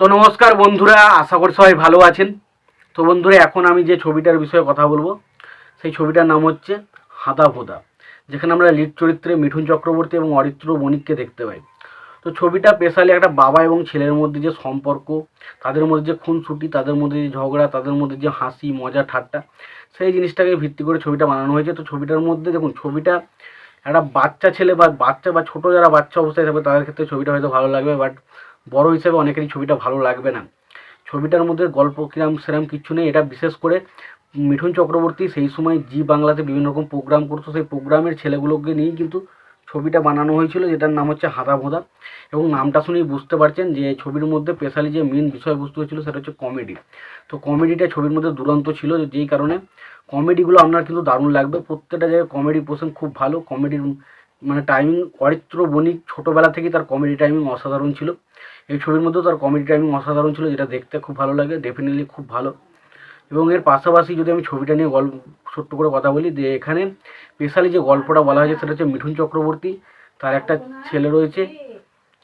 তো নমস্কার বন্ধুরা, আশা করি সবাই ভালো আছেন। তো বন্ধুরা, এখন আমি যে ছবিটার বিষয়ে কথা বলব, সেই ছবিটার নাম হচ্ছে হাদা ভোদা, যেখানে আমরা লিড চরিত্রে মিঠুন চক্রবর্তী এবং অরিত্র বণিককে দেখতে পাই। তো ছবিটা স্পেশালি একটা বাবা এবং ছেলের মধ্যে যে সম্পর্ক, তাদের মধ্যে যে খুনসুটি, তাদের মধ্যে যে ঝগড়া, তাদের মধ্যে যে হাসি, মজা, ঠাট্টা, সেই জিনিসটাকে ভিত্তি করে ছবিটা বানানো হয়েছে। তো ছবিটার মধ্যে দেখুন, ছবিটা একটা বাচ্চা ছেলে বা বাচ্চা বা ছোটো যারা বাচ্চা অবস্থায় থাকবে, তাদের ক্ষেত্রে ছবিটা হয়তো ভালো লাগবে, বাট বড় হিসেবে অনেকেরই ছবিটা ভালো লাগবে না। ছবিটার মধ্যে গল্প, কিরাম, সেরাম কিচ্ছু নেই। এটা বিশেষ করে মিঠুন চক্রবর্তী সেই সময় জি বাংলাতে বিভিন্ন রকম প্রোগ্রাম করতো। সেই প্রোগ্রামের ছেলেগুলোকে নিয়েই কিন্তু ছবিটা বানানো হয়েছিল, যেটার নাম হচ্ছে হাদা ভোদা। এবং নামটা শুনেই বুঝতে পারছেন যে ছবির মধ্যে স্পেশালি যে মেন বিষয়বস্তু হয়েছিল সেটা হচ্ছে কমেডি। তো কমেডিটা ছবির মধ্যে দুরন্ত ছিল যেই কারণে কমেডিগুলো আপনার কিন্তু দারুণ লাগবে। প্রত্যেকটা জায়গায় কমেডি পোর্শন খুব ভালো। কমেডির মানে টাইমিং অরিত্র বণিক ছোটোবেলা থেকেই তার কমেডি টাইমিং অসাধারণ ছিল। এই ছবির মধ্যেও তার কমেডি টাইমিং অসাধারণ ছিল, যেটা দেখতে খুব ভালো লাগে ডেফিনেটলি খুব ভালো। এবং এর পাশাপাশি যদি আমি ছবিটা নিয়ে গল্প ছোট্ট করে কথা বলি, যে এখানে স্পেশালি যে গল্পটা বলা হয়েছে, সেটা হচ্ছে মিঠুন চক্রবর্তী। তার একটা ছেলে রয়েছে,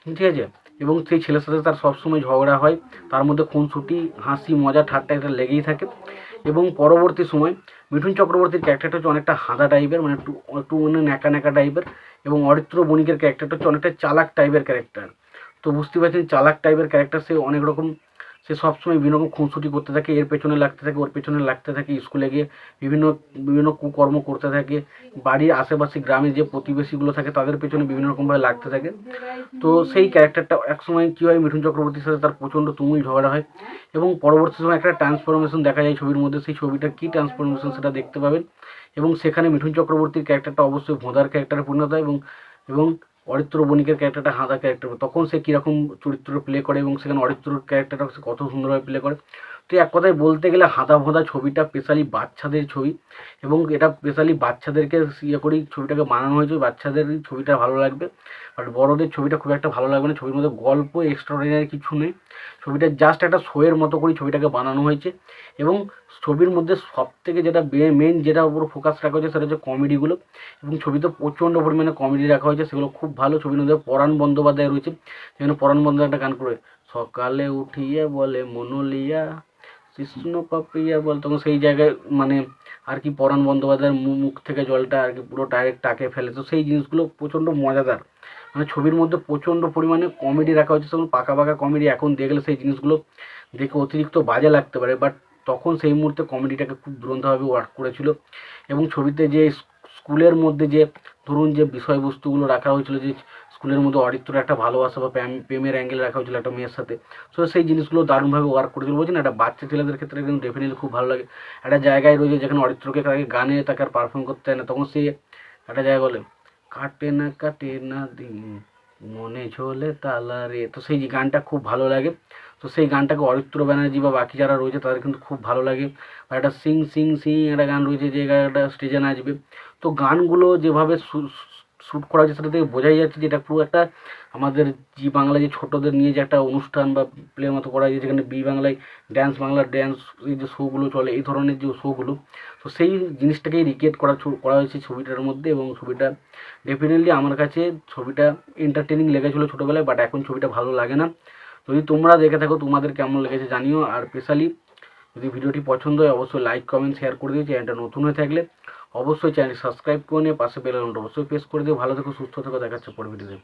ঠিক আছে? এবং সেই ছেলের সাথে তার সবসময় ঝগড়া হয়। তার মধ্যে খুনসুটি, হাসি, মজা, ঠাট্টা এটা লেগেই থাকে। এবং পরবর্তী সময় মিঠুন চক্রবর্তীর ক্যারেক্টারটা হচ্ছে অনেকটা হাঁদা টাইপের মানে একটু একটু মানে ন্যাকা ন্যাকা টাইপের এবং অরিত্র বণিকের ক্যারেক্টারটা হচ্ছে অনেকটা চালাক টাইপের ক্যারেক্টার তো বুঝতে পারছেন, চালাক টাইপের ক্যারেক্টার সে অনেক রকম, সে সবসময় বিভিন্ন রকম খুনসুটি করতে থাকে, এর পেছনে লাগতে থাকে, ওর পেছনে লাগতে থাকে স্কুলে গিয়ে বিভিন্ন বিভিন্ন কুকর্ম করতে থাকে, বাড়ির আশেপাশে গ্রামে যে প্রতিবেশীগুলো থাকে, তাদের পেছনে বিভিন্ন রকমভাবে লাগতে থাকে। তো সেই ক্যারেক্টারটা একসময় কী হয়, মিঠুন চক্রবর্তীর সাথে তার প্রচণ্ড তুমুল ঝগড়া হয় এবং পরবর্তী সময় একটা ট্রান্সফরমেশন দেখা যায় ছবির মধ্যে, সেই ছবিটা কী ট্রান্সফরমেশন সেটা দেখতে পাবেন। এবং সেখানে মিঠুন চক্রবর্তীর ক্যারেক্টারটা অবশ্যই ভোঁদার ক্যারেক্টারে পরিণত হয় এবং এবং অরিত্র বণিকের ক্যারেক্টারটা হাঁদা ক্যারেক্টার তখন সে কীরকম চরিত্র প্লে করে এবং সেখানে অরিত্রর ক্যারেক্টারটা কত সুন্দরভাবে প্লে করে। তো এক কথায় বলতে গেলে হাঁদা ভোঁদা ছবিটা স্পেশালি বাচ্চাদের ছবি এবং এটা স্পেশালি বাচ্চাদেরকে ইয়ে করেই ছবিটাকে বানানো হয়েছে। বাচ্চাদের ছবিটা ভালো লাগবে। বাট বড়দের ছবিটা খুব একটা ভালো লাগবে না। ছবির মধ্যে গল্প এক্সট্রাঅর্ডিনারি কিছু নেই। ছবিটা জাস্ট একটা শোয়ের মতো করেই ছবিটাকে বানানো হয়েছে। এবং ছবির মধ্যে সব থেকে যেটা মেন যেটা উপর ফোকাস রাখা হয়েছে সেটা হচ্ছে কমেডিগুলো এবং ছবিতে প্রচণ্ড পরিমাণে কমেডি রাখা হয়েছে। সেগুলো খুব ভালো। ছবির মধ্যে পরাণ বন্দ্যোপাধ্যায় রয়েছে। যেখানে পরাণ বন্দ্যোপাধ্যায় একটা গান করে, সকালে উঠিয়ে বলে মনোলিয়া। কৃষ্ণ পাপিয়া বল তখন সেই জায়গায় মানে আর কি পরাণ বন্দ্যোপাধ্যায়ের মুখ থেকে জলটা আর কি পুরো ডাইরেক্ট টাকে ফেলে। তো সেই জিনিসগুলো প্রচণ্ড মজাদার। মানে ছবির মধ্যে প্রচণ্ড পরিমাণে কমেডি রাখা হচ্ছে সেগুলো পাকা পাকা কমেডি এখন দেখলে সেই জিনিসগুলো দেখে অতিরিক্ত বাজে লাগতে পারে বাট তখন সেই মুহূর্তে কমেডিটাকে খুব দুরন্তভাবে ওয়ার্ক করেছিল। এবং ছবিতে যে স্ক- স্কুলের মধ্যে যে ধরুন যে বিষয়বস্তুগুলো রাখা হয়েছিল, যে স্কুলের মধ্যে অরিত্র একটা ভালোবাসা বা প্রেম- প্রেমের অ্যাঙ্গেল রাখা হয়েছিল একটা মেয়ের সাথে। সো সেই জিনিসগুলো দারুণভাবে ওয়ার্ক করেছিল, বলছি না, একটা বাচ্চা ছেলেদের ক্ষেত্রে কিন্তু ডেফিনেটলি খুব ভালো লাগে। একটা জায়গায় রয়েছে যেখানে অরিত্রকে তাকে গানে তাকে আর পারফর্ম করতে হয় না, তখন সে একটা জায়গায় বলে, কাটে না কাটে না দিন, মনে ঝোলে তালা রে। তো সেই গানটা খুব ভালো লাগে। তো সেই গানটাকে অরিত্র ব্যানার্জি বা বাকি যারা রয়েছে তাদের কিন্তু খুব ভালো লাগে। আর একটা সিং সিং সিং একটা গান রয়েছে যে গানটা স্টেজে নাচবে। তো গানগুলো যেভাবে শ্যুট করা হয়েছে সেটা থেকে বোঝাই যাচ্ছে যে এটা পুরো একটা আমাদের জি বাংলা যে ছোটোদের নিয়ে যে একটা অনুষ্ঠান বা প্লে মতো করা হয়েছে যেখানে বি বাংলায় ড্যান্স বাংলার ড্যান্স এই যে শোগুলো চলে, এই ধরনের যে শোগুলো তো সেই জিনিসটাকেই রিক্রিয়েট করা করা হয়েছে ছবিটার মধ্যে এবং ছবিটা ডেফিনেটলি আমার কাছে ছবিটা এন্টারটেনিং লেগেছিলো ছোটোবেলায় বাট এখন ছবিটা ভালো লাগে না। যদি তোমরা দেখে থাকো, তোমাদের কেমন লেগেছে জানিও, আর স্পেশালি যদি ভিডিওটি পছন্দ হয়, অবশ্যই লাইক কমেন্ট শেয়ার করে দিও, চ্যানেলটা নতুন হয়ে থাকলে। অবশ্যই চ্যানেলটি সাবস্ক্রাইব করে নিয়ে পাশে বেল আইকনটা অবশ্যই প্রেস করে দিও। ভালো থেকো, সুস্থ থেকো, দেখাচ্ছে পরে ভিডিওতে।